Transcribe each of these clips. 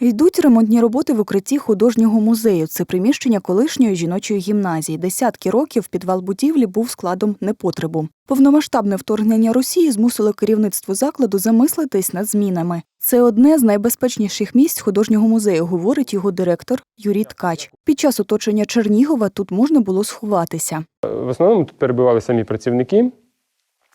Йдуть ремонтні роботи в укритті художнього музею. Це приміщення колишньої жіночої гімназії. Десятки років підвал будівлі був складом непотребу. Повномасштабне вторгнення Росії змусило керівництво закладу замислитись над змінами. Це одне з найбезпечніших місць художнього музею, говорить його директор Юрій Ткач. Під час оточення Чернігова тут можна було сховатися. В основному тут перебували самі працівники.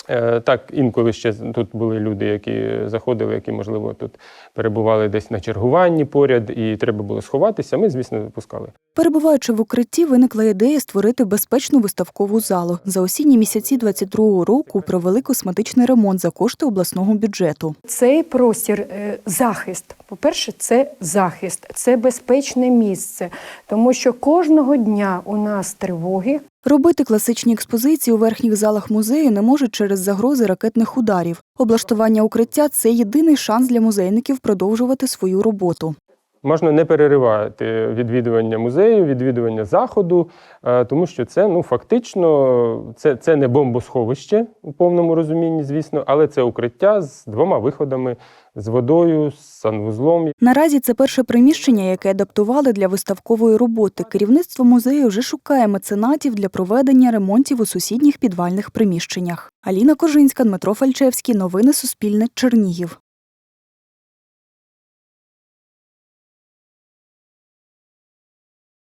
Е, Так, інколи ще тут були люди, які заходили, які, можливо, тут перебували десь на чергуванні поряд, і треба було сховатися. Ми, звісно, випускали. Перебуваючи в укритті, виникла ідея створити безпечну виставкову залу. За осінні місяці 22-го року провели косметичний ремонт за кошти обласного бюджету. Цей простір е, захист. По-перше, це захист, це безпечне місце, тому що кожного дня у нас тривоги. Робити класичні експозиції у верхніх залах музею не можуть через загрози ракетних ударів. Облаштування укриття це єдиний шанс для музейників продовжувати свою роботу. Можна не переривати відвідування музею, відвідування заходу, е, тому що це ну фактично це, це не бомбосховище у повному розумінні, звісно, але це укриття з двома виходами: з водою, з санвузлом. Наразі це перше приміщення, яке адаптували для виставкової роботи. Керівництво музею вже шукає меценатів для проведення ремонтів у сусідніх підвальних приміщеннях. Аліна Кожинська, Дмитро Фальчевський. Новини Суспільне. Чернігів.